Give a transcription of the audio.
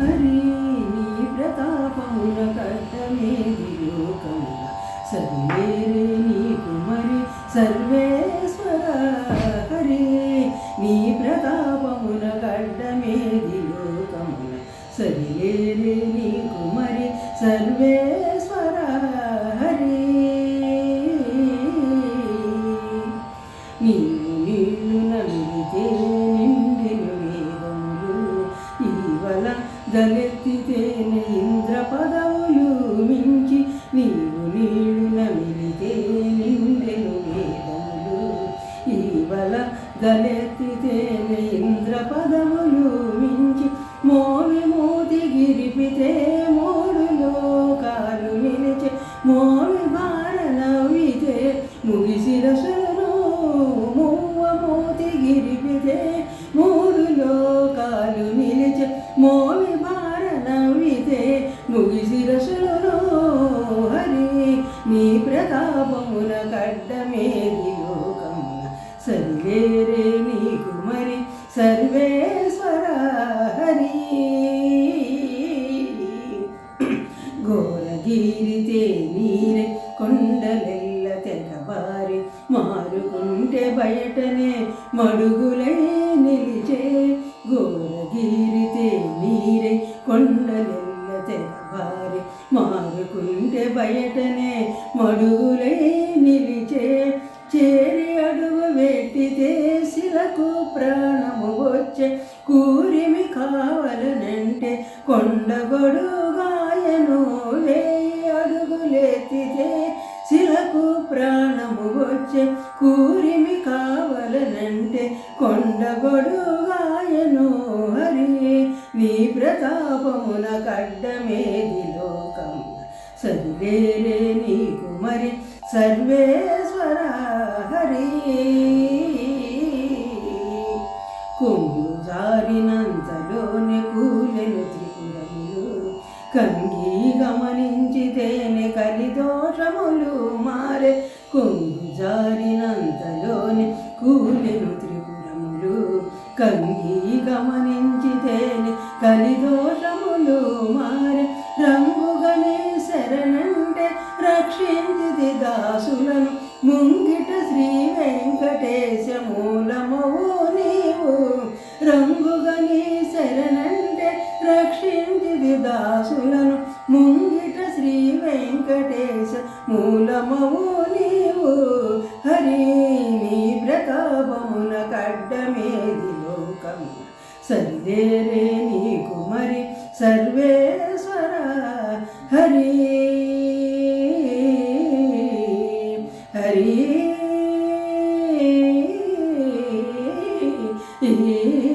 హరి నీ ప్రతాపమున కట్టమేది లోకమున సరిలేరే నీకు మరి సర్వేశ్వర హరి నీ ప్రతాపమున గడ్డమేది లోకమున సరిలేరే నీకు మరి సర్వేశ్వర హరి. నీవు నీళ్ళు నమ్మితే ఈవల ఇంద్ర పదవులు మించి నీవు నీళ్ళు నమిలితే నిండెను వేదములు. ఈవల దలెత్తితేనే ముగిసి దశలలో హరి నీ ప్రతాపమున కడ్డమేది లోకమున సరివేరే నీకు మరి సర్వేశ్వర హరి. గోరగిరితే నీరే కొండలెల్ల తెగబారి మారుకుంటే బయటనే మడుగులై మారుకుంటే బయటనే మడుగులే నిలిచే చేరి అడుగు వెట్టితే శిలకు ప్రాణము వచ్చే కూరిమి కావలనంటే కొండగొడుగాయను వేయి అడుగులెత్తితే శిలకు ప్రాణము వచ్చే కూరిమి కావాలనంటే కొండగొడు గాయను హరి నీ ప్రతాపమున కడ్డమేది లోకము సరిలేరే నీకు మరి సర్వేశ్వర హరి. కొంగు జారినంతలోనే కూలెను త్రిపురములు కంగి గమనించితేనే కలిదోషములు మారే. కొంగు జారినంతలోనే కూలెను త్రిపురములు కంగి గమనించితేనే కలిదో రక్షించిది దాసులను. ముంగిట శ్రీ వెంకటేశ మూలమవు నీవు. నీ శరణంటే రక్షించిది దాసులను. ముంగిట శ్రీ వెంకటేశ మూలమవు నీవు. హరి నీ ప్రతాపమున కడ్డమేది లోకము. సరిదేరే నీకు మరి సర్వేశ్వర. హరి Yeah.